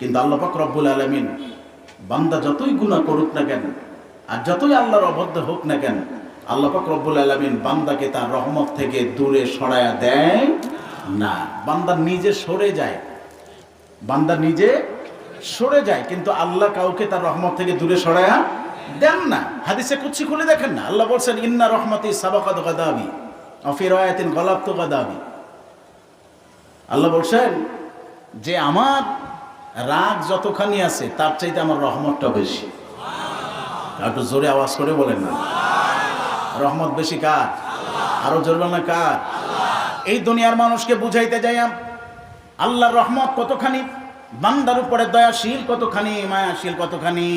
কিন্তু আল্লাহ পাক রব্বুল আলমিন বান্দা যতই গুণা করুক না কেন, আর যতই আল্লাহর অবদ্ধ হোক না কেন, আল্লাহ পাক রব্বুল আলমিন বান্দাকে তার রহমত থেকে দূরে সরায়া দেয় না। বান্দা নিজে সরে যায়। বান্দা নিজে সরে যায়, কিন্তু আল্লাহ কাউকে তার রহমত থেকে দূরে সরায়া দেন না। হাদিসে কুচ্ছি খুলে দেখেন না? আল্লাহ বলছেন, ইন্না রহমতি সাবাকাত গাদাবি অফির গলাপ্ত গাদাবি। আল্লাহ বলছেন, যে আমার রাগ যতখানি আছে, তার চাইতে আমার রহমতটা বেশি। একটু জোরে আওয়াজ করে বলেন না। রহমত বেশি কার? আরও জোরে না কার? এই দুনিয়ার মানুষকে বুঝাইতে যাইয়াম আল্লাহর রহমত কতখানি, বান্দার উপরে দয়াশীল কতখানি, মায়াশীল কতখানি,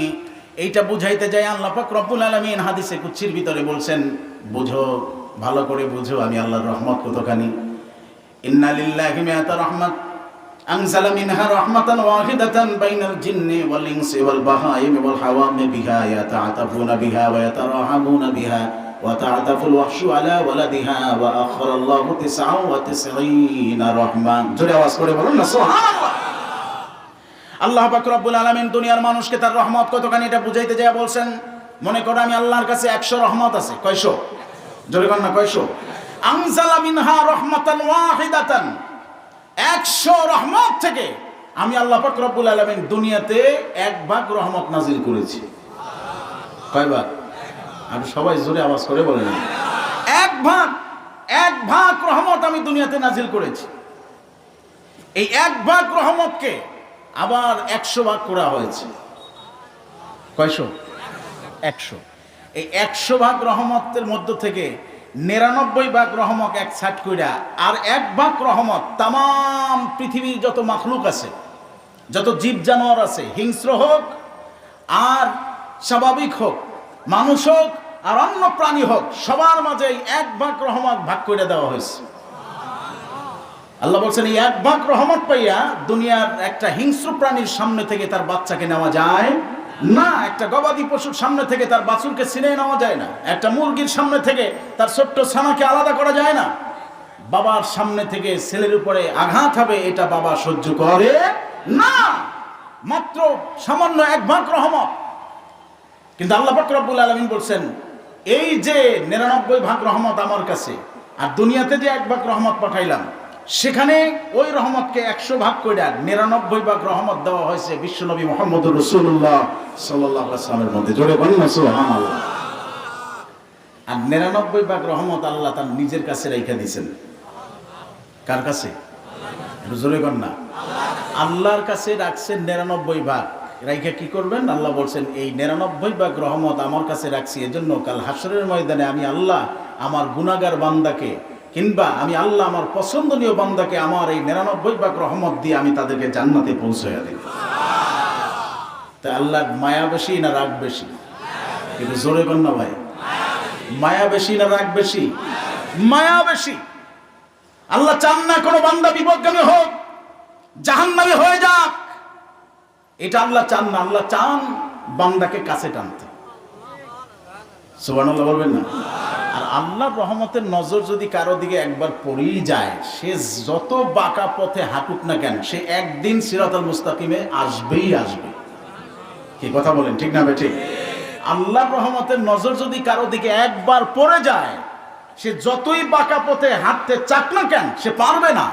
এইটা বুঝাইতে যাই আল্লাহ পাক রব্বুল আলমিন হাদিসে কুচ্ছির ভিতরে বলছেন, বুঝো, ভালো করে বুঝো আমি আল্লাহর রহমত কতখানি। ইন্না লিল্লাহি মিআতা রাহমাত। أنزل منها رحمة واحدة بين الجن والإنس والبهائم والحوام بها يتعاطفون بها ويتراحمون بها وتعطف الوحش على ولدها وأخر الله تسعة وتسعين رحمة জোরে আওয়াজ করে বলুন না সুবহানাল্লাহ আল্লাহ পাক রব্বুল আলামিন দুনিয়ার মানুষকে তার রহমত কতখানি এটা বুঝাইতে যায় বলছেন মনে করো আমি আল্লাহর কাছে একশো রহমত আছে কয়শো জোরে কর না কয়শো আনজালা মিনহা রহমাতান ওয়াহিদাতান একশো রহমত থেকে আমি আল্লাহ পাক রব্বুল আলামিন দুনিয়াতে এক ভাগ রহমত নাজিল করেছি। কয় ভাগ? আপনি সবাই জোরে আওয়াজ করে বলেন। এক ভাগ এক ভাগ রহমত আমি দুনিয়াতে নাজিল করেছি। এই এক ভাগ রহমতকে আবার একশো ভাগ করা হয়েছে। কয়শো? একশো। এই একশো ভাগ রহমতের মধ্য থেকে নিরানব্বই ভাগ রহমত এক ছাট কইরা, আর এক ভাগ রহমত তাম পৃথিবীর যত মাখলুক আছে, যত জীব জানোয়ার আছে, হিংস্র হোক আর স্বাভাবিক হোক, মানুষ হোক আর অন্য প্রাণী হোক, সবার মাঝে এক ভাগ রহমত ভাগ করে দেওয়া হয়েছে। আল্লাহ বলছেন, এই এক ভাগ রহমত পাইয়া দুনিয়ার একটা হিংস্র প্রাণীর সামনে থেকে তার বাচ্চাকে নেওয়া যায় না, একটা গবাদি পশুর সামনে থেকে তার বাছুরকে ছিনে নেওয়া যায় না। একটা মুরগির সামনে থেকে তার ছোট্ট ছানাকে আলাদা করা যায় না। বাবার সামনে থেকে ছেলের উপরে আঘাত হবে, এটা বাবা সহ্য করে না। মাত্র সামান্য এক ভাগ রহমত। কিন্তু আল্লাহ পাক রব্বুল আলমিন বলছেন, এই যে নিরানব্বই ভাগ রহমত আমার কাছে, আর দুনিয়াতে যে এক ভাগ রহমত পাঠাইলাম সেখানে ওই রহমতকে একশো ভাগ করে নিরানব্বই ভাগ রহমত দেওয়া হয়েছে বিশ্বনবী মোহাম্মদ রসুল্লাহ সাল্লাহ আসলামের মধ্যে। জোরে আর নিরানব্বই ভাগ রহমত আল্লাহ তার নিজের কাছে রেখে দিয়েছেন। কার কাছে? জোরে না। আল্লাহর কাছে রাখছেন নিরানব্বই ভাগ। রাইখা কি করবেন? আল্লাহ বলছেন, এই নিরানব্বই ভাগ রহমত আমার কাছে রাখছি। এজন্য কাল হাসরের ময়দানে আমি আল্লাহ আমার গুনাগার বান্দাকে কিংবা আমি আল্লাহ আমার পছন্দনীয় বান্দাকে আমার এই নিরানব্বই ভাগ রহমত দিয়ে আমি তাদেরকে জান্নাতে পৌঁছাইয়া দেব। তা আল্লাহ মায়া বেশি না রাগ বেশি? কিন্তু জোরে না ভাই। মায়া বেশি না রাগ বেশি? মায়া বেশি। আল্লাহ চান না কোনো বান্দা বিপদগামী হোক, জাহান্নামী হয়ে যাক। এটা আল্লাহ চান না, আল্লাহ চান বান্দাকে কাছে টানতে। সুবহানাল্লাহ বলবেন না? আর আল্লাহর রহমতের নজর যদি কারও দিকে একবার পড়েই যায়, সে যত বাঁকা পথে হাঁটুক না কেন, সে একদিন সিরাতাল মুস্তাকিমে আসবেই আসবে। কি কথা বলেন, ঠিক না বেঠিক আল্লাহর রহমতের নজর যদি কারও দিকে একবার পড়ে যায়, সে যতই বাঁকা পথে হাঁটতে চাক না কেন, সে পারবে না।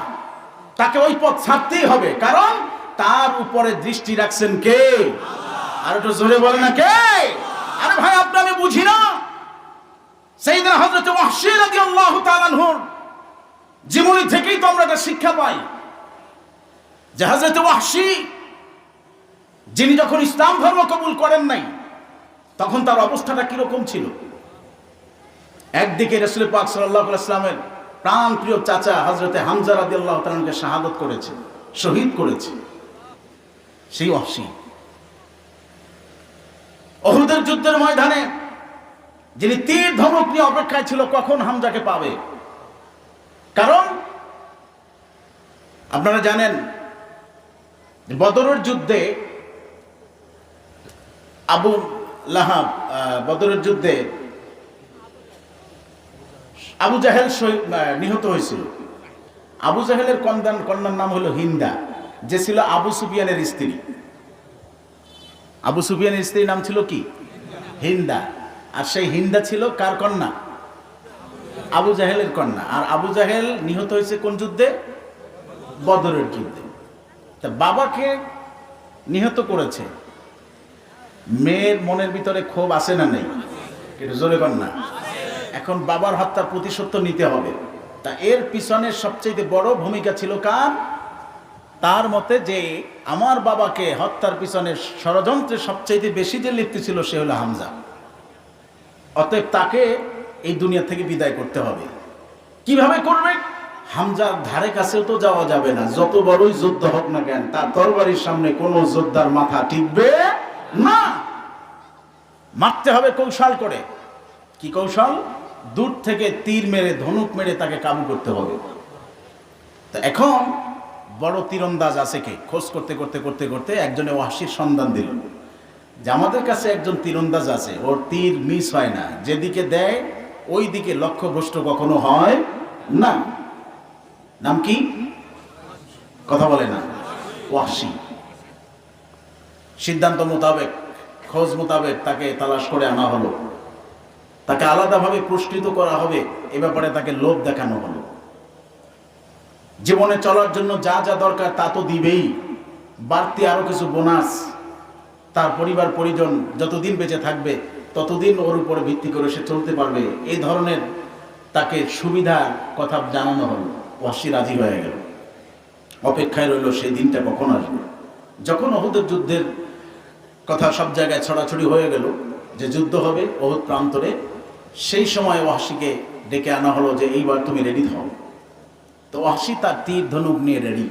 তাকে ওই পথ ছাড়তেই হবে, কারণ তার উপরে দৃষ্টি রাখছেন কে? আর একটু জোরে বলে না কে? আরে ভাই আপনি আমি বুঝি না? সেইদিন হজরত তাআলা আনহুর জীবনী থেকেই তো আমরা একটা শিক্ষা পাই যে হজরত ওয়াহশী, যিনি যখন ইসলাম ধর্ম কবুল করেন নাই, তখন তার অবস্থাটা কীরকম ছিল? একদিকে রসুল পাক সাল্লাহ ইসলামের প্রাণ প্রিয় চাচা হজরতে হামজা রাদি আল্লাহ তালকে শাহাদত করেছে, শহীদ করেছে, সেই অসী অহুদের যুদ্ধের ময়দানে যিনি তীর ধমক নিয়ে অপেক্ষায় ছিল, কখন হামজাকে পাবে? কারণ, আপনারা জানেন, বদরের যুদ্ধে আবু লাহাব বদরের যুদ্ধে আবু জাহেল নিহত হয়েছিল। আবু জাহেলের কন্যার কন্যার নাম হলো হিন্দা, যে ছিল আবু সুফিয়ানের স্ত্রী। আবু সুফিয়ানের স্ত্রীর নাম ছিল কি? হিন্দা। আর সেই হিন্দা ছিল কার কন্যা? আবু জাহেলের কন্যা। আর আবু জাহেল নিহত হয়েছে কোন যুদ্ধে? বদরের যুদ্ধে। তা বাবাকে নিহত করেছে। মেয়ের মনের ভিতরে ক্ষোভ আসে না নেই? জোরে কন্যা এখন বাবার হত্যার প্রতিশোধ নিতে হবে। তা এর পিছনে সবচেয়ে বড় ভূমিকা ছিল কার? তার মতে যে আমার বাবাকে হত্যার পিছনে ষড়যন্ত্রে সবচেয়ে বেশি যে লিপ্ত ছিল সে হলো হামজা। অতএব তাকে এই দুনিয়া থেকে বিদায় করতে হবে। কীভাবে করবে? হামজার ধারে কাছেও তো যাওয়া যাবে না। যত বড়ই যুদ্ধ হোক না কেন, তার তরবারির সামনে কোনো যোদ্ধার মাথা টিকবে না। মারতে হবে কৌশল করে। কি কৌশল? দূর থেকে তীর মেরে, ধনুক মেরে তাকে কাবু করতে হবে। তা এখন বড় তীরন্দাজ আছে কে? খোঁজ করতে করতে করতে করতে একজনে ওয়াসির সন্ধান দিল। যে আমাদের কাছে একজন তীরন্দাজ আছে, ওর তীর মিস হয় না। যেদিকে দেয় ওই দিকে লক্ষ্যভ্রষ্ট কখনো হয় না। নাম কি? কথা বলে না। ওয়াসি। সিদ্ধান্ত মোতাবেক, খোঁজ মোতাবেক তাকে তালাশ করে আনা হলো। তাকে আলাদাভাবে পুরস্কৃত করা হবে, এ ব্যাপারে তাকে লোভ দেখানো হলো। জীবনে চলার জন্য যা যা দরকার তা তো দিবেই। বাড়তি আরও কিছু বোনাস তার পরিবার, পরিজন যতদিন বেঁচে থাকবে, ততদিন ওর উপরে ভিত্তি করে সে চলতে পারবে। এই ধরনের তাকে সুবিধার কথা জানানো হলো। ওয়াসি রাজি হয়ে গেল। অপেক্ষায় রইল সেই দিনটা কখন আসবে। যখন অহুদের যুদ্ধের কথা সব জায়গায় ছড়াছড়ি হয়ে গেল যে যুদ্ধ হবে অহুদ প্রান্তরে, সেই সময় ওয়াসিকে ডেকে আনা হলো যে, এইবার তুমি রেডি হও তো ওয়াসি তার তীর ধনুক নিয়ে রেডি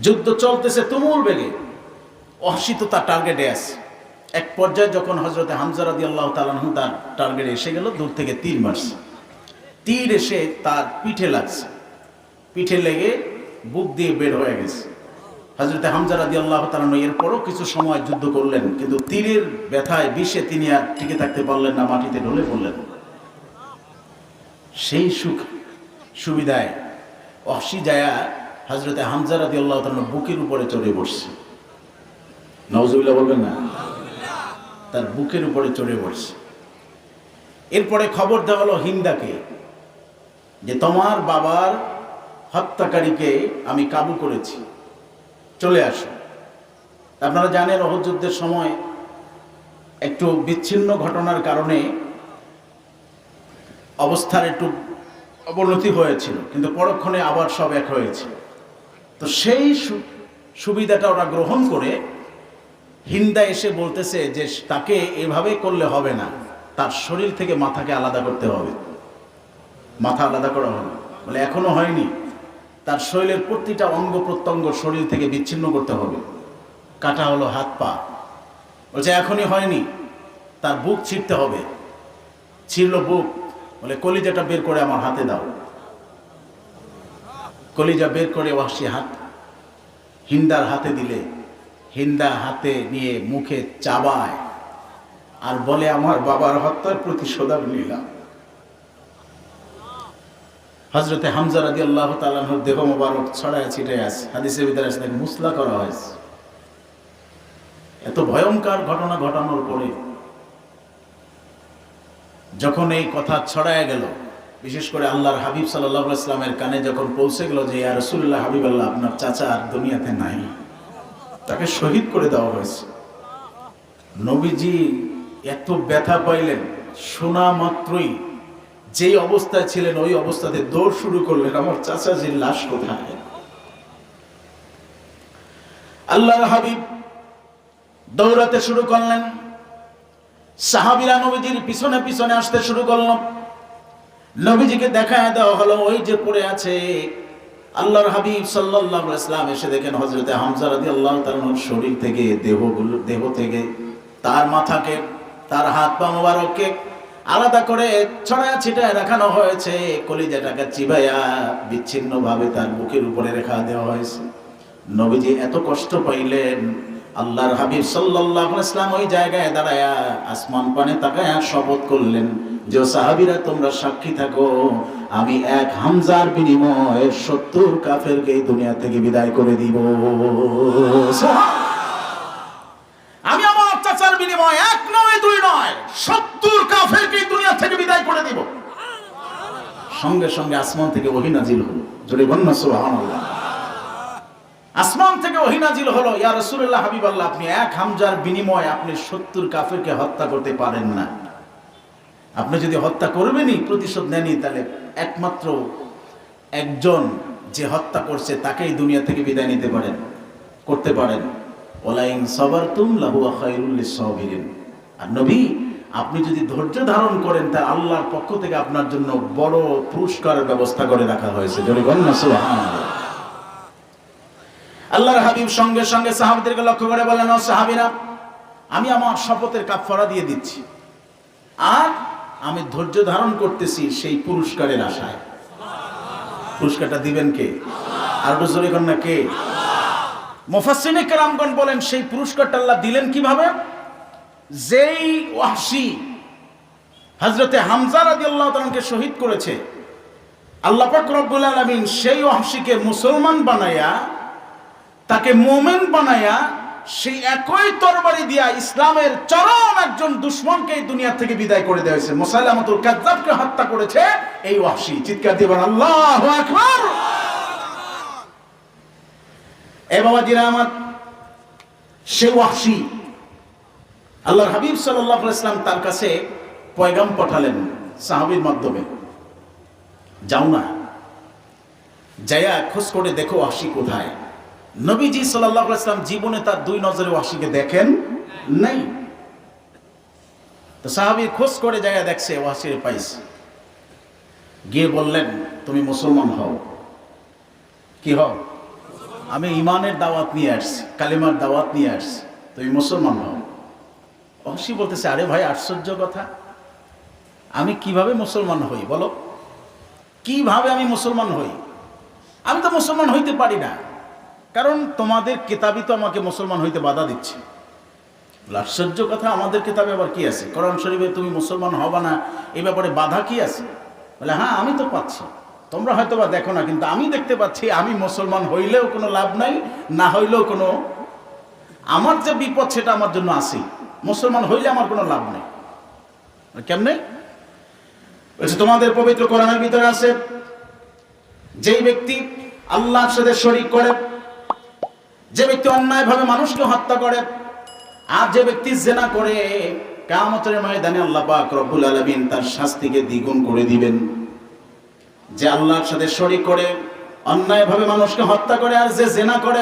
যুদ্ধ চলতেছে তুমুল বেগে। ওয়াসি তার টার্গেটে আছে। এক পর্যায়ে যখন হজরতে হামজা রাদি আল্লাহ তালাহ তার টার্গেটে এসে গেল, দূর থেকে তীর মারছে। তীর এসে তার পিঠে লাগছে। পিঠে লেগে বুক দিয়ে বের হয়ে গেছে। হজরতে হামজা রাদি আল্লাহ তালানো এরপরও কিছু সময় যুদ্ধ করলেন, কিন্তু তীরের ব্যথায় বিষে তিনি আর টিকে থাকতে পারলেন না, মাটিতে ঢলে পড়লেন। সেই সুখ সুবিধায় অসি যায়া হজরতে হামজা রাদি আল্লাহ তালানো বুকের উপরে চড়ে বসছে। নওজুবিল্লাহ বলবেন না? তার বুকের উপরে চড়ে বসছে। এরপরে খবর দেওয়া হলো হিন্দাকে যে তোমার বাবার হত্যাকারীকে আমি কাবু করেছি। চলে আসো। আপনারা জানেন অহদ যুদ্ধের সময় একটু বিচ্ছিন্ন ঘটনার কারণে অবস্থার একটু অবনতি হয়েছিল, কিন্তু পরক্ষণে আবার সব এক হয়েছে। তো সেই সুবিধাটা ওরা গ্রহণ করে হিন্দা এসে বলতেছে যে তাকে এভাবে করলে হবে না। তার শরীর থেকে মাথাকে আলাদা করতে হবে। মাথা আলাদা করা হবে। বলে, এখনও হয়নি। তার শরীরের প্রতিটা অঙ্গ প্রত্যঙ্গ শরীর থেকে বিচ্ছিন্ন করতে হবে। কাটা হলো হাত পা। বলছে, এখনই হয়নি। তার বুক ছিঁড়তে হবে। ছিঁড়ল বুক। বলে, কলিজাটা বের করে আমার হাতে দাও। কলিজা বের করে ওয়াসি হাত, হিন্দার হাতে দিলে, হিন্দা হাতে নিয়ে মুখে চাবায়, আর বলে, আমার বাবার হত্যার প্রতিশোধ আমি নিলাম। হজরতে হামজা রাদি আল্লাহ তালাহর দেহ মোবারক ছড়ায় ছিটে আছে। হাদিসের ভিতরে আছে, তাকে মুসলা করা হয়েছে। এত ভয়ঙ্কর ঘটনা ঘটানোর পরে যখন এই কথা ছড়ায় গেল বিশেষ করে আল্লাহর হাবিব সাল্লাহ ইসলামের কানে যখন পৌঁছে গেল যে, ইয়া রসুল্লাহ হাবিব আল্লাহ আপনার চাচা আর দুনিয়াতে নাই। তাকে শহীদ করে দেওয়া হয়েছে। নবীজি এত ব্যথা পাইলেন, শোনা মাত্রই যেই অবস্থায় ছিলেন, ওই অবস্থাতে দৌড় শুরু করলেন, আমার চাচাজির লাশ কোথায়? আল্লাহর হাবিব দৌড়াতে শুরু করলেন। সাহাবিরা নবীজির পিছনে পিছনে আসতে শুরু করলাম নবীজিকে দেখা দেওয়া হলো, ওই যে পড়ে আছে। আল্লাহর হাবিব সাল্লাল্লাহু আলাইহি ইসলাম এসে দেখেন হযরতে হামজা রাদিয়াল্লাহু তাআলার শরীর থেকে দেহগুলো দেহ থেকে, তার মাথাকে, তার হাত পা মোবারককে আলাদা করে ছড়ায় ছিটায় রাখানো হয়েছে। কলিজাটাকে চিবাইয়া বিচ্ছিন্ন ভাবে তার বুকের উপরে রেখা দেওয়া হয়েছে। নবীজি এত কষ্ট পাইলেন, আল্লাহর হাবিব সাল্লাল্লাহু আলাইহি ইসলাম ওই জায়গায় দাঁড়ায়া আসমান পানে তাকায়া শপথ করলেন। যে সাহাবিরা তোমরা সাক্ষী থাকো, আমি এক হামজার বিনিময়ে সত্তর কাফেরকে এই দুনিয়া থেকে বিদায় করে দিব। আমি আমার চাচার বিনিময়ে এক নয়, দুই নয়, সত্তর কাফেরকে দুনিয়া থেকে বিদায় করে দিব। সঙ্গে সঙ্গে আসমান থেকে ওহিনাজিল হলো। জোরে বন্য সুবহানাল্লাহ। আসমান থেকে অহিনাজিল হলো। রসুল্লাহ হাবিব আল্লাহ আপনি এক হামজার বিনিময়ে আপনি সত্তর কাফেরকে হত্যা করতে পারেন না। আপনি যদি হত্যা করবেনই, প্রতিশোধ নেনই, তাহলে একমাত্র একজন যে হত্যা করছে, তাকেই দুনিয়া থেকে বিদায় নিতে পারেন, করতে পারেন। ওলাইন সবার তুম লাহুয়া খায়রুল্লিস সাবিরিন আর নবী, আপনি যদি ধৈর্য ধারণ করেন তা আল্লাহর পক্ষ থেকে আপনার জন্য বড় পুরস্কারের ব্যবস্থা করে রাখা হয়েছে। আল্লাহর হাবিব সঙ্গে সঙ্গে সাহাবীদেরকে লক্ষ্য করে বলেন সাহাবীরা, আমি আমার শপথের কাফারা দিয়ে দিচ্ছি। আর আমি ধৈর্য ধারণ করতেছি সেই পুরস্কারের আশায়। পুরস্কারটা দিবেন কে? আর জোরে কন্যা কে? মুফাসসিনে কেরামগণ বলেন, সেই পুরস্কারটা আল্লাহ দিলেন কীভাবে? যেই ওয়াসি হজরতে হামজা রাদিয়াল্লাহু তাআলাকে শহীদ করেছে, আল্লাহ পাক রব্বুল আলামিন সেই ওয়াসিকে মুসলমান বানায়া, তাকে মোমেন বানায়া সেই একই তরবারি দিয়া ইসলামের চরম একজন দুশ্মনকে দুনিয়া থেকে বিদায় করে দেওয়া হয়েছে। মুসাইলামতুল কাজ্জাবকে হত্যা করেছে এই ওয়াহশি। চিৎকার দিয়ে বলেন, আল্লাহু আকবার! এ বাবাজিরা আমার সেই ওয়াহশি। আল্লাহর হাবিব সাল্লাল্লাহু আলাইহি ইসলাম তার কাছে পয়গাম পাঠালেন সাহাবীর মাধ্যমে। যাও না যায়া খোঁজ করে দেখো ওয়াহশি কোথায়? নবীজি সাল্লাল্লাহু আলাইহি ইসলাম জীবনে তার দুই নজরে ওয়াহশিকে দেখেন নাই। তো সাহাবী খোঁজ করে জায়গা দেখছে ওয়াহশির পাইছে। গিয়ে বললেন, তুমি মুসলমান হও। কি হও? আমি ইমানের দাওয়াত নিয়ে আসছি, কালিমার দাওয়াত নিয়ে আসছি। তুমি মুসলমান হও। অবশ্যই বলতেছে, আরে ভাই, আশ্চর্য কথা। আমি কীভাবে মুসলমান হই, বলো? কীভাবে আমি মুসলমান হই? আমি তো মুসলমান হইতে পারি না। কারণ তোমাদের কেতাবই তো আমাকে মুসলমান হইতে বাধা দিচ্ছে। আশ্চর্য কথা আমাদের কেতাবে আবার কি আছে? কোরআন শরীফে তুমি মুসলমান হবা না এই ব্যাপারে বাধা কি আছে? বলে হ্যাঁ আমি তো পাচ্ছি। তোমরা হয়তো বা দেখো না, কিন্তু আমি দেখতে পাচ্ছি, আমি মুসলমান হইলেও কোনো লাভ নাই, না হইলেও কোনো আমার যে বিপদ, সেটা আমার জন্য আসেই মুসলমান হইলে আমার কোনো লাভ নেই। কেমনে? বলছে, তোমাদের পবিত্র কোরআনের ভিতরে আছে, যেই ব্যক্তি আল্লাহর সাথে শরিক করে যে ব্যক্তি অন্যায়ভাবে মানুষকে হত্যা করে, আর যে ব্যক্তি জেনা করে কামতের ময়দানে আল্লাহ পাক রব্বুল আলামিন তার শাস্তিকে দ্বিগুণ করে দিবেন। যে আল্লাহর সাথে শরিক করে, অন্যায়ভাবে মানুষকে হত্যা করে, আর যে জেনা করে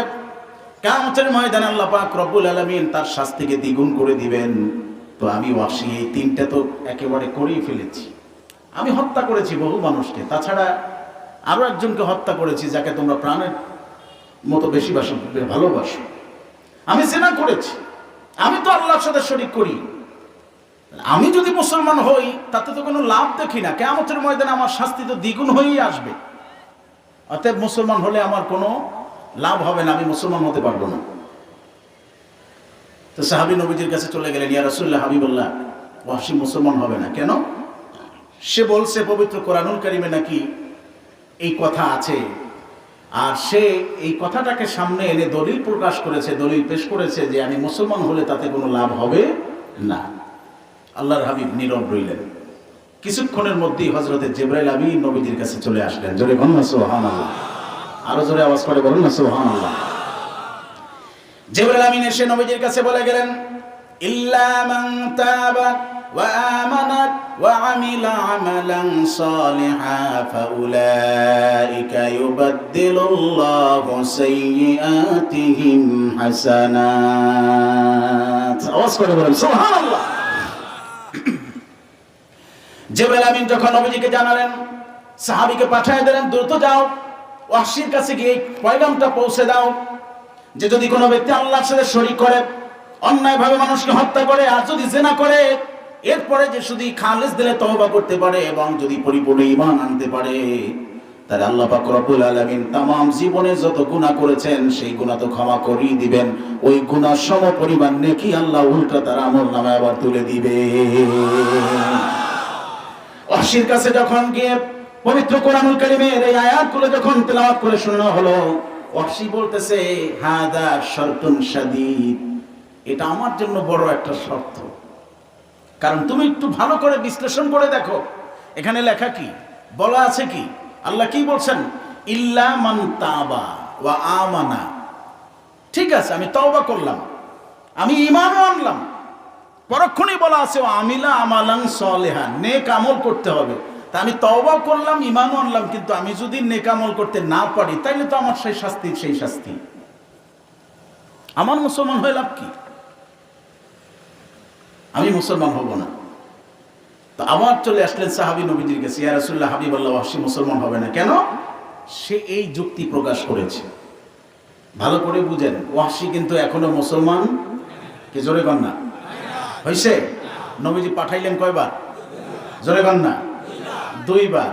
কামতের ময়দানে আল্লাহ পাক রব্বুল আলামিন তার শাস্তিকে দ্বিগুণ করে দিবেন। তো আমি ওয়াসি, এই তিনটা তো একেবারে করেই ফেলেছি। আমি হত্যা করেছি বহু মানুষকে, তাছাড়া আরও একজনকে হত্যা করেছি যাকে তোমরা প্রাণের মতো বেশি বাসো ভালোবাসো। আমি জেনা করেছি। আমি তো আল্লাহর সাথে শরিক করি। আমি যদি মুসলমান হই, তাতে তো কোনো লাভ দেখি না। কেমতের ময়দানে আমার শাস্তি তো দ্বিগুণ হয়েই আসবে। অতএব মুসলমান হলে আমার কোনো লাভ হবে না, আমি মুসলমান হতে পারব না। তো সাহাবি নবীজির কাছে চলে গেলেন, ইয়া রাসূলুল্লাহ, হাবিবুল্লাহ ওয়াসি মুসলমান হবে না। কেন? সে বলছে, পবিত্র কোরআনুল কারিমে নাকি এই কথা আছে আর সে এই কথাটাকে সামনে এনে দলিল প্রকাশ করেছে, দলিল পেশ করেছে যে আমি মুসলমান হলে তাতে কোনো লাভ হবে না। আল্লাহর হাবিব নীরব রইলেন। কিছুক্ষণের মধ্যেই হজরতে জেব্রাইল আবি নবীজির কাছে চলে আসলেন। জোরে বলুন না সোহান আল্লাহ আরও জোরে আওয়াজ করে বলুন না সোহান আল্লাহ জেব্রাইল আমিন এসে নবীজির কাছে বলে গেলেন, ইল্লা মান তাবা আমিলা আমালান সালিহা ফাউলাইকা ইউবাদদিলুল্লাহু সাইয়্যাতিহিম হাসানাত আওয়াজ করে বলুন, সুবহানাল্লাহ। জেবেল আমিন যখন নবীজিকে জানালেন, সাহাবীকে পাঠিয়ে দিলেন, দ্রুত যাও ওয়াহশির কাছে গিয়ে পয়গামটা পৌঁছে দাও, যে যদি কোনো ব্যক্তি আল্লাহর সাথে শরীক করে, অন্যায়ভাবে মানুষকে হত্যা করে, আর যদি জেনা করে এরপরে যে শুধু খালেজ দিলে তওবা করতে পারে এবং যদি পরিপূর্ণ ইমান আনতে পারে, তাহলে আল্লাহ পাক রব্বুল আলামিন তামাম জীবনে যত গুনাহ করেছেন, সেই গুনাহ তো ক্ষমা করেই দিবেন। ওই গুনাহ সম পরিমাণ নেকি আল্লাহ উল্টা তার নামায় আবার তুলে দিবে। ওয়াহশির কাছে যখন গিয়ে পবিত্র কোরআনুল কারীমের এই আয়াতগুলো যখন তেলাওয়াত করে শোনানো হলো ওয়াহশি বলতেছে, হাদা শর্তুন শাদীদ। এটা আমার জন্য বড় একটা শর্ত। কারণ তুমি একটু ভালো করে বিশ্লেষণ করে দেখো। এখানে লেখা কি? বলা আছে কি? আল্লাহ কি বলছেন? ইল্লা মান তাবা ওয়া আমানা। ঠিক আছে, আমি তওবা করলাম। আমি ইমানও আনলাম। পরক্ষণেই বলা আছে আমিলা আমালাং সলেহা। নেক আমল করতে হবে। তা আমি তওবা করলাম ইমানও আনলাম, কিন্তু আমি যদি নেক আমল করতে না পারি, তাইলে তো আমার সেই শাস্তি সেই শাস্তি। আমার মুসলমান হয়ে লাভ কি? আমি মুসলমান হব না। তো আবার চলে আসলেন সাহাবি নবীজির কাছে, ইয়া রাসূলুল্লাহ হাবিব আল্লাহ ওয়াহশি, মুসলমান হবে না। কেন? সে এই যুক্তি প্রকাশ করেছে। ভালো করে বুঝেন, ওয়াহশি কিন্তু এখনও মুসলমান? কে জোরে কন না? হয়েছে নবীজি পাঠাইলেন কয়বার? জোরে কন না? দুইবার।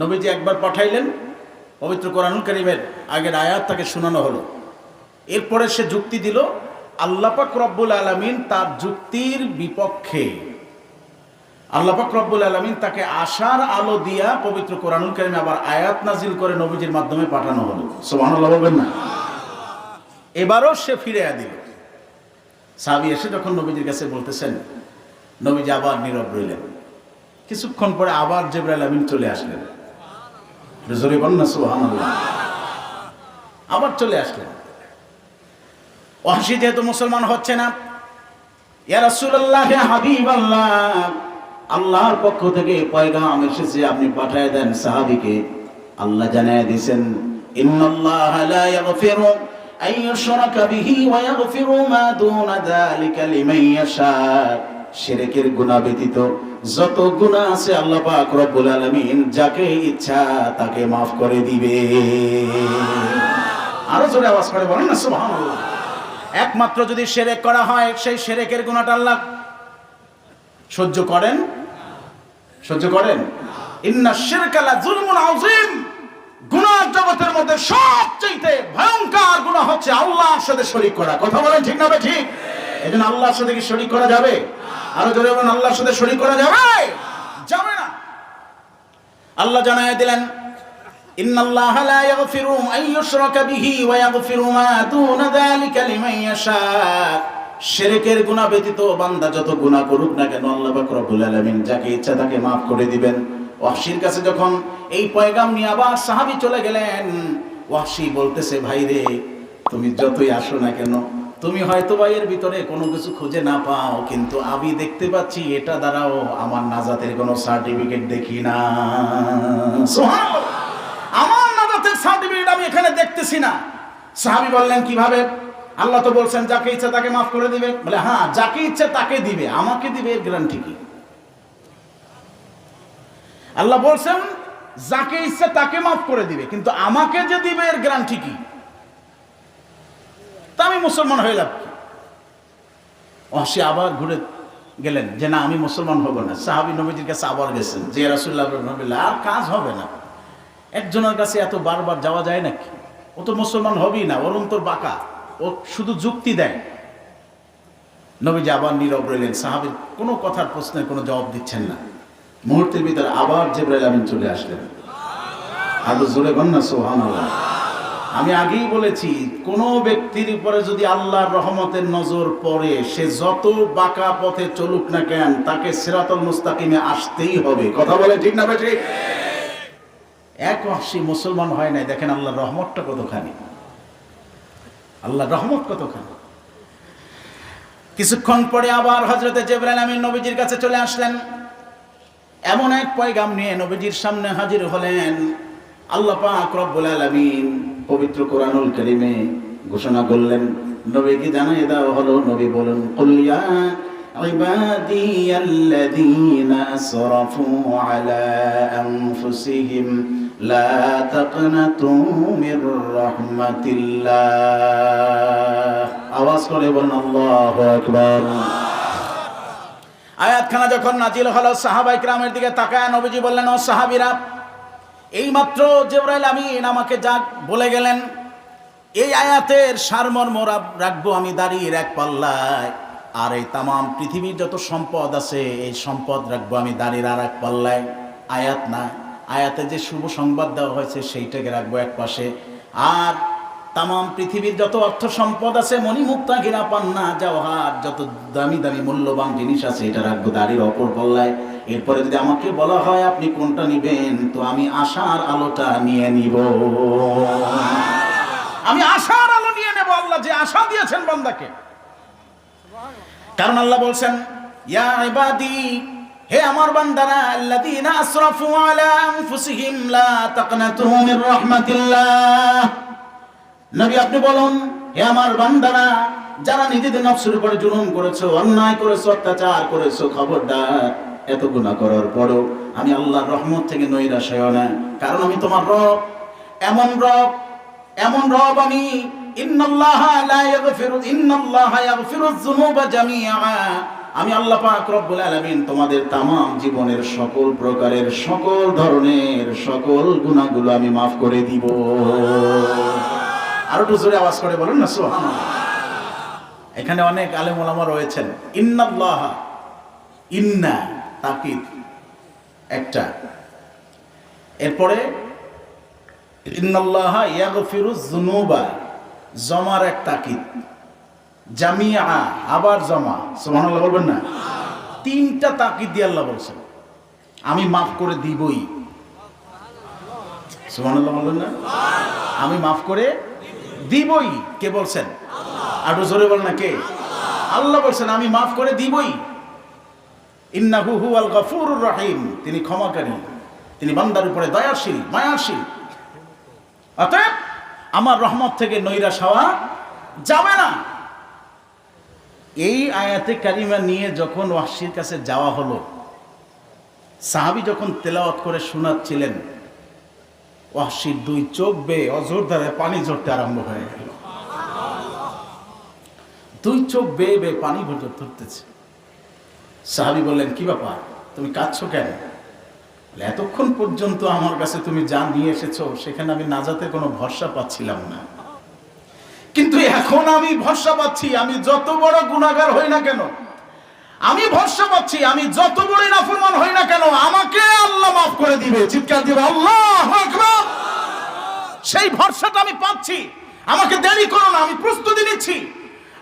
নবীজি একবার পাঠাইলেন, পবিত্র কোরআনুল করিমের আগের আয়াত তাকে শোনানো হলো। এরপরে সে যুক্তি দিল আল্লাপাক রব্বুল আলমিন তার যুক্তির বিপক্ষে আল্লাপাক রব্বুল আলমিন তাকে আশার আলো দিয়া পবিত্র কোরআনুল কারিমে আবার আয়াত নাজিল করে নবীজির মাধ্যমে পাঠানো হলো। সোমান বলবেন না? এবারও সে ফিরে দিল। সাবি এসে যখন নবীজির কাছে বলতেছেন, নবীজি আবার নীরব রইলেন। কিছুক্ষণ পরে আবার জেবরাইল আমিন চলে আসলেন। সোহান আবার চলে আসলেন। ওয়াহশি যেহেতু মুসলমান হচ্ছে না। ইয়া হাবিবাল্লাহ, আল্লাহর পক্ষ থেকে পয়গাম এসেছে, আপনি পাঠায় দেন সাহাবীকে। আল্লাহ জানায় দিয়েছেন ব্যতীত যত গুনাহ আছে আল্লাহ পাক রব্বুল যাকে ইচ্ছা তাকে maaf করে দিবে। আরও জোরে আওয়াজ করে বলেন না, সুবহানাল্লাহ। একমাত্র যদি সেরেক করা হয়, সেই সেরেকের গুণাটা আল্লাহ সহ্য করেন? সহ্য করেন? ইন্না জগতের মধ্যে হচ্ছে আল্লাহর সাথে শরীক করা। কথা ঠিক না ঠিক? আল্লাহর সাথে কি শরীক করা যাবে? আরও জোরে আল্লাহর সাথে শরীক করা যাবে না। আল্লাহ জানায় দিলেন إن الله لا يغفر أن يشرك به ويغفر ما دون ذلك لمن يشاء শিরকের গুনাহ ব্যতীত বান্দা যত গুনাহ করুক না কেন আল্লাহ পাক রব্বুল আলামিন যাকে ইচ্ছা তাকে maaf করে দিবেন ওয়াহশির কাছে যখন এই পয়গাম নিয়ে আবার সাহাবী চলে গেলেন ওয়াহশি বলতেছে ভাই রে তুমি যতই আসো না কেন তুমি হয়তো বা এর ভিতরে কোনো কিছু খুঁজে না পাও কিন্তু আমি দেখতে পাচ্ছি এটা দ্বারাও আমার নাজাতের কোনো সার্টিফিকেট দেখি না সুবহানাল্লাহ আমার নাজাতের সার্টিফিকেট আমি এখানে দেখতেছি না। সাহাবি বললেন, কীভাবে? আল্লাহ তো বলছেন, যাকে ইচ্ছা তাকে মাফ করে দিবে। বলে হ্যাঁ যাকে ইচ্ছা তাকে দিবে, আমাকে দিবে এর গ্যারান্টি কি? আল্লাহ বলছেন, যাকে ইচ্ছা তাকে মাফ করে দিবে, কিন্তু আমাকে যে দিবে এর গ্যারান্টি কি? তা আমি মুসলমান হয়ে লাভ কি? আবার ঘুরে গেলেন, যে, না, আমি মুসলমান হব না। সাহাবি নবীজির কাছে আবার গেছেন, যে রাসুল্লাহ আর কাজ হবে না। একজনের কাছে এত বারবার যাওয়া যায় নাকি? ও তো মুসলমান হবেই না ওরম তোর বাঁকা। ও শুধু যুক্তি দেয়। নবীজি আবার নীরব রইলেন, সাহাবির কোনো কথার প্রশ্নের কোনো জবাব দিচ্ছেন না। মুহূর্তের ভিতরে আবার জেব্রাইল আমিন চলে আসলেন। আরও জোরে গন্না সোহান আমি আগেই বলেছি, কোন ব্যক্তির উপরে যদি আল্লাহর রহমতের নজর পড়ে, সে যত বাঁকা পথে চলুক না কেন, তাকে সিরাতুল মুস্তাকিমে আসতেই হবে। কথা বলে ঠিক না বেঠিক এক অংশী মুসলমান হয় নাই দেখেন আল্লাহর রহমতটা কতখানি আল্লাহর রহমত কতখানি কিছুক্ষণ পরে আবার হজরতে জেবরাইল আমিন নবীজির কাছে চলে আসলেন এমন এক পয়গাম নিয়ে নবীজির সামনে হাজির হলেন আল্লাহ পাক রব্বুল আলামিন পবিত্র কোরআনুল কারীমে ঘোষণা করলেন নবীকে জানাই দেওয়া হলো নবী বলুন কুল ইয়া عبادي الذين أسرفوا على أنفسهم لا تقنطوا من رحمة الله আওয়াজ করে বলুন আল্লাহু আকবার আয়াতখানা যখন নাজিল হলো সাহাবাই ক্রামের দিকে তাকায় নবীজি বললেন ও সাহাবিরা এইমাত্র জেবরাইল আমিন আমাকে যা বলে গেলেন এই আয়াতের সারমর্ম রাব- রাখবো আমি দাঁড়িয়ে এক পাল্লায় আর এই তামাম পৃথিবীর যত সম্পদ আছে এই সম্পদ রাখবো আমি দাঁড়িয়ে আর এক পাল্লায় আয়াত না আয়াতে যে শুভ সংবাদ দেওয়া হয়েছে, সেইটাকে রাখব এক পাশে। আর তামাম পৃথিবীর যত অর্থ সম্পদ আছে, মণিমুক্তা গিরা পান্না, জওহার, যত দামি দামি মূল্যবান জিনিস আছে, এটা রাখব দাঁড়িয়ে অপর পাল্লায় এরপরে যদি আমাকে বলা হয়, আপনি কোনটা নিবেন? তো আমি আশার আলোটা নিয়ে নিব। আমি আশার আলো নিয়ে নেব আল্লাহ যে আশা দিয়েছেন বান্দাকে। কারণ আল্লাহ বলছেন, ইয়া ইবাদি হে আমার বান্দারা, আল্লাযীনা আসরাফু আলা আনফুসিহিম, লা তাকনাতু মির রাহমাতিল্লাহ। নবী, আপনি বলুন, হে আমার বান্দারা, যারা নিজেদের নফসের উপরে জুলুম করেছ, অন্যায় করেছ, অত্যাচার করেছ, খবরদার, এত গুনাহ করার পরও আমি আল্লাহর রহমত থেকে নৈরাশ না। কারণ আমি তোমার রব। এমন রব এমন রব আমি, ইন্নাল্লাহ লা ইয়াগফিরু ইন্নাল্লাহ ইয়াগফিরুয যুনুবা জামিআ। আমি আল্লাহ পাক রব্বুল আলামিন তোমাদের তামাম জীবনের সকল প্রকারের সকল ধরনের সকল গুনাহগুলো আমি মাফ করে দিব। আরও একটু জোরে আওয়াজ করে বলুন না, সুবহানাল্লাহ। এখানে অনেক আলেম ওলামা রয়েছেন। ইন্নাল্লাহ, ইন্না, তাকিদ, একটা। এরপরে, ইন্নাল্লাহ ইয়াগফিরু যুনুবা জমার এক তাকিদ। জামিয়া, আবার জমা। সুবহানাল্লাহ বলবেন না? তিনটা তাকিদ দিয়ে আল্লাহ বলছেন। আমি মাফ করে দিবই। সুবহানাল্লাহ বলবেন না? আমি মাফ করে দিবই, কে বলছেন? আরও জোরে বল না, কে? আল্লাহ বলছেন, আমি মাফ করে দিবই। ইন্নাহু হুয়াল গফুরুর রহিম। তিনি ক্ষমাকারী। তিনি বান্দার উপরে দয়াশীল, মায়াশীল। অতএব, আমার রহমত থেকে নৈরাশ হওয়া যাবে না। এই আয়াতে কারিমা নিয়ে যখন ওয়াসির কাছে যাওয়া হলো, সাহাবি যখন তেলাওয়াত করে শোনাচ্ছিলেন, ওয়াসির দুই চোখ বেয়ে অজোর ধারে পানি ঝরতে আরম্ভ হয়ে গেল। দুই চোখ বেয়ে বেয়ে পানি ভোজর ধরতেছে। সাহাবি বললেন, কি ব্যাপার? তুমি কাঁদছো কেন? এতক্ষণ পর্যন্ত আমার কাছে তুমি যা নিয়ে এসেছ, সেখানে আমি নাজাতে কোনো ভরসা পাচ্ছিলাম না। কিন্তু এখন আমি ভরসা পাচ্ছি, আমি যত বড় গুণাগার হই না কেন, আমি ভরসা পাচ্ছি, আমি যত বড় নাফরমান হই না কেন, আমাকে আল্লাহ মাফ করে দিবে। চিৎকার দিবে আল্লাহ সেই ভরসাটা আমি পাচ্ছি। আমাকে দেরি করো না, আমি প্রস্তুতি নিচ্ছি।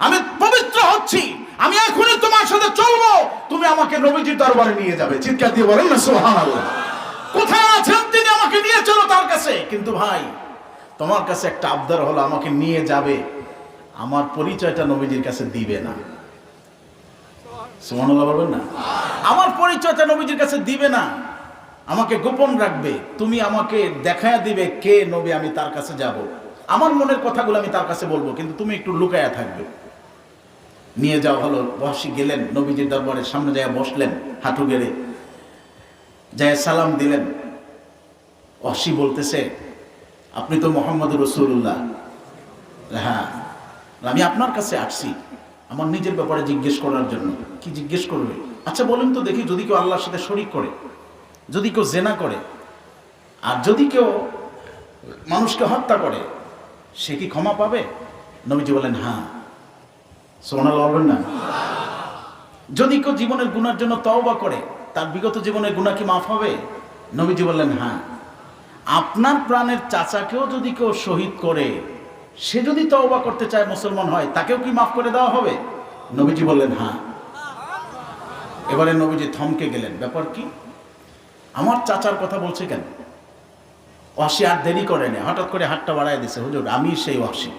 আমি পবিত্র হচ্ছি। আমি এখনই তোমার সাথে চলবো। তুমি আমাকে নবীজির দরবারে নিয়ে যাবে। চিৎকার দিয়ে বলেন না, সুবহানাল্লাহ! কোথায় আছেন তিনি আমাকে নিয়ে চলো তার কাছে। কিন্তু ভাই তোমার কাছে একটা আবদার হলো, আমাকে নিয়ে যাবে। আমার পরিচয়টা নবীজির কাছে দিবে না। সুবহানাল্লাহ বলবেন না? আমার পরিচয়টা নবীজির কাছে দিবে না। আমাকে গোপন রাখবে। তুমি আমাকে দেখায় দিবে কে নবী, আমি তার কাছে যাব। আমার মনের কথাগুলো আমি তার কাছে বলব, কিন্তু তুমি একটু লুকায়া থাকবে। নিয়ে যাওয়া হলো বসি গেলেন, নবীজির দরবারের সামনে যায় বসলেন, হাঁটু গেড়ে। যায় সালাম দিলেন। অসি বলতেছে আপনি তো মোহাম্মদ রসুল্লাহ। হ্যাঁ আমি আপনার কাছে আসছি আমার নিজের ব্যাপারে জিজ্ঞেস করার জন্য। কি জিজ্ঞেস করবে? আচ্ছা বলুন তো দেখি, যদি কেউ আল্লাহর সাথে শরিক করে, যদি কেউ জেনা করে, আর যদি কেউ মানুষকে হত্যা করে, সে কি ক্ষমা পাবে? নবীজি বলেন হ্যাঁ। সোনাল না? যদি কেউ জীবনের গুণার জন্য তওবা করে, তার বিগত জীবনের গুণা কি মাফ হবে? নবীজি বললেন হ্যাঁ। আপনার প্রাণের চাচাকেও যদি কেউ শহীদ করে, সে যদি তওবা করতে চায় মুসলমান হয়, তাকেও কি মাফ করে দেওয়া হবে? নবীজি বললেন হ্যাঁ। এবারে নবীজি থমকে গেলেন। ব্যাপার কি? আমার চাচার কথা বলছে কেন? ওয়াসি আর দেরি করে না। হঠাৎ করে হাতটা বাড়ায় দিছে। হুজুর, আমি সেই ওয়াসি।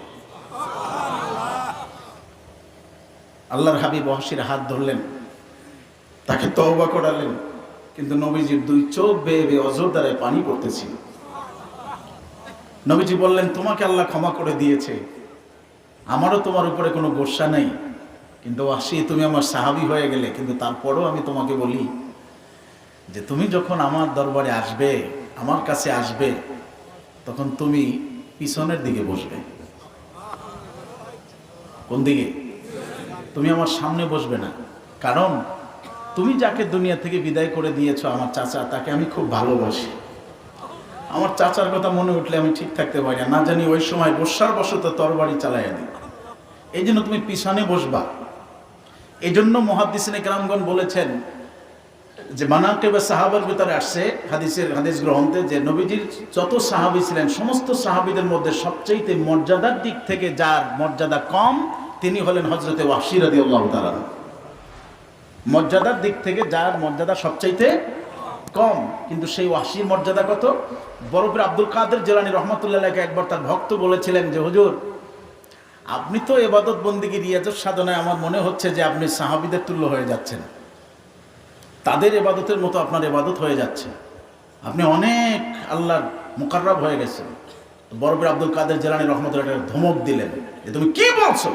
আল্লাহর হাবিব ওয়াসির হাত ধরলেন। তাকে তওবা করালেন। কিন্তু নবীজির দুই চোখ বেয়ে বেয়ে দ্বারায় পানি পড়তেছিল। নবীজি বললেন, তোমাকে আল্লাহ ক্ষমা করে দিয়েছে। আমারও তোমার উপরে কোনো গোসা নেই। কিন্তু ওয়াসি, তুমি আমার সাহাবি হয়ে গেলে, কিন্তু তারপরেও আমি তোমাকে বলি যে, তুমি যখন আমার দরবারে আসবে, আমার কাছে আসবে, তখন তুমি পিছনের দিকে বসবে। কোন দিকে? তুমি আমার সামনে বসবে না। কারণ, তুমি যাকে দুনিয়া থেকে বিদায় করে দিয়েছ, আমার চাচা, তাকে আমি খুব ভালোবাসি। আমার চাচার কথা মনে উঠলে আমি ঠিক থাকতে পারি না। জানি ওই সময় বসার বসত তরবারি চালাইয়া দিই এই জন্য তুমি পিছনে বসবা। এই জন্য মহাদিসিনে গ্রামগণ বলেছেন যে, মানাকেবে সাহাবার ভিতরে আসছে হাদিসের হাদিস গ্রহণতে যে, নবীজির যত সাহাবি ছিলেন, সমস্ত সাহাবিদের মধ্যে সবচেয়ে মর্যাদার দিক থেকে যার মর্যাদা কম, তিনি হলেন হজরতে ওয়াসিরাদি আল্লাহ তালা মর্যাদার দিক থেকে যার মর্যাদা সবচাইতে কম, কিন্তু সেই ওয়াসির মর্যাদা কত? বরফের আব্দুল কাদের জেলানি রহমতুল্লাহকে একবার তার ভক্ত বলেছিলেন যে, হুজুর, আপনি তো এবাদত বন্দিগি রিয়াজত সাধনায় আমার মনে হচ্ছে যে আপনি সাহাবিদের তুল্য হয়ে যাচ্ছেন। তাদের এবাদতের মতো আপনার এবাদত হয়ে যাচ্ছে। আপনি অনেক আল্লাহর মুকাররব হয়ে গেছেন। বরফের আব্দুল কাদের জেলানি রহমতুল্লাহ ধমক দিলেন যে, তুমি কি বলছো?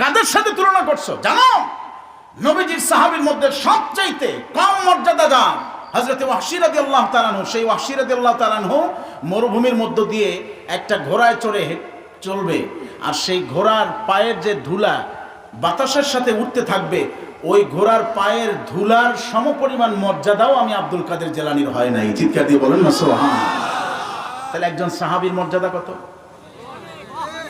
কাদের সাথে তুলনা করছ? জানো? নবীজির সাহাবীর মধ্যে সবচাইতে কম মর্যাদা দান হজরত ওয়াসিরাদি আল্লাহ তালানহু সেই ওয়াসিরাদি আল্লাহ তালানহু মরুভূমির মধ্য দিয়ে একটা ঘোড়ায় চড়ে চলবে। আর সেই ঘোড়ার পায়ের যে ধুলা বাতাসের সাথে উঠতে থাকবে ওই ঘোড়ার পায়ের ধুলার সমপরিমাণ মর্যাদাও আমি আব্দুল কাদের জেলানির হয় নাই। চিৎকার দিয়ে বলেন না সোহান তাহলে একজন সাহাবীর মর্যাদা কত?